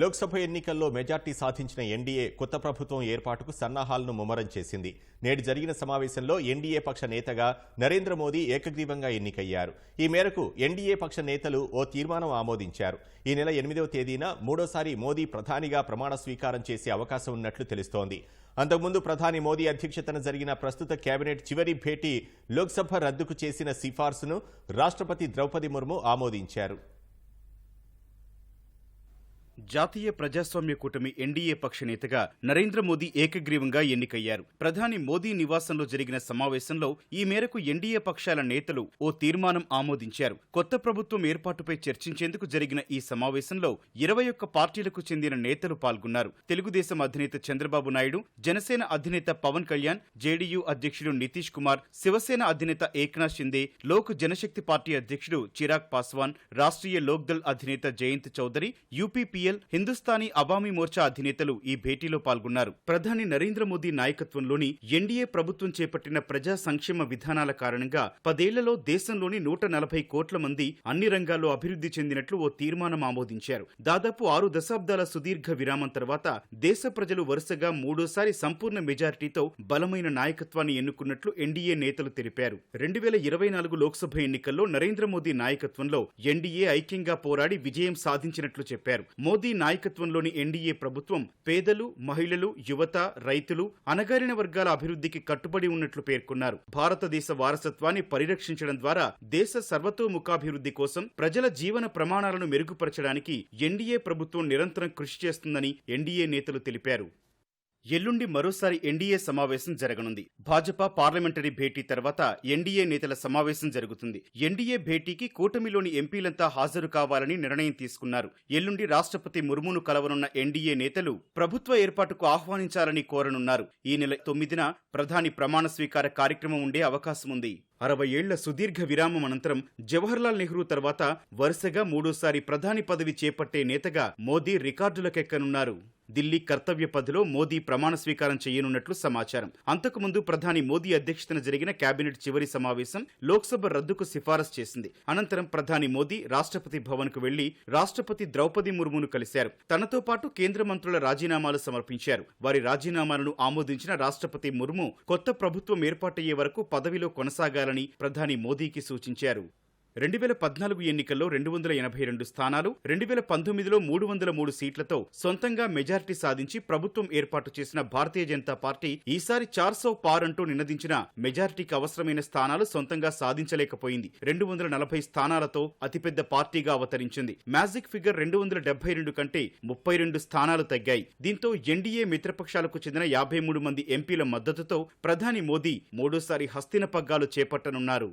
లోక్సభ ఎన్నికల్లో మెజార్టీ సాధించిన ఎన్డీఏ కొత్త ప్రభుత్వం ఏర్పాటుకు సన్నాహాలను ముమ్మరం చేసింది. నేడు జరిగిన సమావేశంలో ఎన్డీఏ పక్ష నేతగా నరేంద్ర మోదీ ఏకగ్రీవంగా ఎన్నికయ్యారు. ఈ మేరకు ఎన్డీఏ పక్ష నేతలు ఓ తీర్మానం ఆమోదించారు. ఈ నెల ఎనిమిదవ తేదీన మూడోసారి మోదీ ప్రధానిగా ప్రమాణ స్వీకారం చేసే అవకాశం ఉన్నట్లు తెలుస్తోంది. అంతకుముందు ప్రధాని మోదీ అధ్యక్షతన జరిగిన ప్రస్తుత కేబినెట్ చివరి భేటీ లోక్సభ రద్దుకు చేసిన సిఫార్సును రాష్ట్రపతి ద్రౌపది ముర్ము ఆమోదించారు. జాతీయ ప్రజాస్వామ్య కూటమి ఎన్డీఏ పక్ష నేతగా నరేంద్ర మోదీ ఏకగ్రీవంగా ఎన్నికయ్యారు. ప్రధాని మోదీ నివాసంలో జరిగిన సమావేశంలో ఈ మేరకు ఎన్డీఏ పక్షాల నేతలు ఓ తీర్మానం ఆమోదించారు. కొత్త ప్రభుత్వం ఏర్పాటుపై చర్చించేందుకు జరిగిన ఈ సమావేశంలో ఇరవై ఒక్క పార్టీలకు చెందిన నేతలు పాల్గొన్నారు. తెలుగుదేశం అధినేత చంద్రబాబు నాయుడు జనసేన అధినేత పవన్ కళ్యాణ్ జేడీయూ అధ్యక్షుడు నితీష్ కుమార్ శివసేన అధినేత ఏక్నాథ్ షిందే లోక్ జనశక్తి పార్టీ అధ్యక్షుడు చిరాగ్ పాస్వాన్ రాష్ట్రీయ లోక్దల్ అధినేత జయంత్ చౌదరి యూపీపీఎల్ హిందుస్థానీ అవామీ మోర్చా అధినేతలు ఈ భేటీలో పాల్గొన్నారు. ప్రధాని నరేంద్ర మోదీ నాయకత్వంలోని ఎన్డీఏ ప్రభుత్వం చేపట్టిన ప్రజా సంక్షేమ విధానాల కారణంగా పదేళ్ళలో దేశంలోని నూట నలభై కోట్ల మంది అన్ని రంగాల్లో అభివృద్ధి చెందినట్లు ఓ తీర్మానం ఆమోదించారు. దాదాపు ఆరు దశాబ్దాల సుదీర్ఘ విరామం తర్వాత దేశ ప్రజలు వరుసగా మూడోసారి సంపూర్ణ మెజారిటీతో బలమైన నాయకత్వాన్ని ఎన్నుకున్నట్లు ఎన్డీఏ నేతలు తెలిపారు. రెండు వేల ఇరవై నాలుగు లోక్సభ ఎన్నికల్లో నరేంద్ర మోదీ నాయకత్వంలో ఎన్డీఏ ఐక్యంగా పోరాడి విజయం సాధించినట్లు చెప్పారు. మోదీ నాయకత్వంలోని ఎన్డీఏ ప్రభుత్వం పేదలు మహిళలు యువత రైతులు అణగారిన వర్గాల అభివృద్ధికి కట్టుబడి ఉన్నట్లు పేర్కొన్నారు. భారతదేశ వారసత్వాన్ని పరిరక్షించడం ద్వారా దేశ సర్వతోముఖాభివృద్ధి కోసం ప్రజల జీవన ప్రమాణాలను మెరుగుపరచడానికి ఎన్డీఏ ప్రభుత్వం నిరంతరం కృషి చేస్తుందని ఎన్డీఏ నేతలు తెలిపారు. ఎల్లుండి మరోసారి ఎన్డీఏ సమావేశం జరగనుంది. భాజపా పార్లమెంటరీ భేటీ తర్వాత ఎన్డీఏ నేతల సమావేశం జరుగుతుంది. ఎన్డీఏ భేటీకి కూటమిలోని ఎంపీలంతా హాజరు కావాలని నిర్ణయం తీసుకున్నారు. ఎల్లుండి రాష్ట్రపతి ముర్మును కలవనున్న ఎన్డీఏ నేతలు ప్రభుత్వ ఏర్పాటుకు ఆహ్వానించాలని కోరనున్నారు. ఈ నెల తొమ్మిదిన ప్రధాని ప్రమాణ స్వీకార కార్యక్రమం ఉండే అవకాశం ఉంది. అరవై ఏళ్ళ సుదీర్ఘ విరామం అనంతరం జవహర్లాల్ నెహ్రూ తర్వాత వరుసగా మూడోసారి ప్రధాని పదవి చేపట్టే నేతగా మోదీ రికార్డులకెక్కనున్నారు. ఢిల్లీ కర్తవ్య పథిలో మోదీ ప్రమాణ స్వీకారం చేయనున్నట్లు సమాచారం. అంతకుముందు ప్రధాని మోదీ అధ్యక్షతన జరిగిన కేబినెట్ చివరి సమావేశం లోక్సభ రద్దుకు సిఫారసు చేసింది. అనంతరం ప్రధాని మోదీ రాష్ట్రపతి భవన్కు వెళ్ళి రాష్ట్రపతి ద్రౌపది ముర్మును కలిశారు. తనతో పాటు కేంద్ర మంత్రుల రాజీనామాలు సమర్పించారు. వారి రాజీనామాలను ఆమోదించిన రాష్ట్రపతి ముర్ము కొత్త ప్రభుత్వం ఏర్పాటయ్యే వరకు పదవిలో కొనసాగాలని ప్రధాని మోదీకి సూచించారు. రెండు వేల పద్నాలుగు ఎన్నికల్లో రెండు వందల ఎనభై రెండు స్థానాలు రెండు వేల పంతొమ్మిదిలో మూడు వందల మూడు సీట్లతో సొంతంగా మెజారిటీ సాధించి ప్రభుత్వం ఏర్పాటు చేసిన భారతీయ జనతా పార్టీ ఈసారి చార్సో పార్ అంటూ నినదించిన మెజారిటీకి అవసరమైన స్థానాలు సొంతంగా సాధించలేకపోయింది. రెండు వందల నలభై స్థానాలతో అతిపెద్ద పార్టీగా అవతరించింది. మ్యాజిక్ ఫిగర్ రెండు వందల డెబ్బై రెండు కంటే ముప్పై రెండు స్థానాలు తగ్గాయి. దీంతో ఎన్డీఏ మిత్రపక్షాలకు చెందిన యాభై మూడు మంది ఎంపీల మద్దతుతో ప్రధాని మోదీ మూడోసారి హస్తిన పగ్గాలు చేపట్టనున్నారు.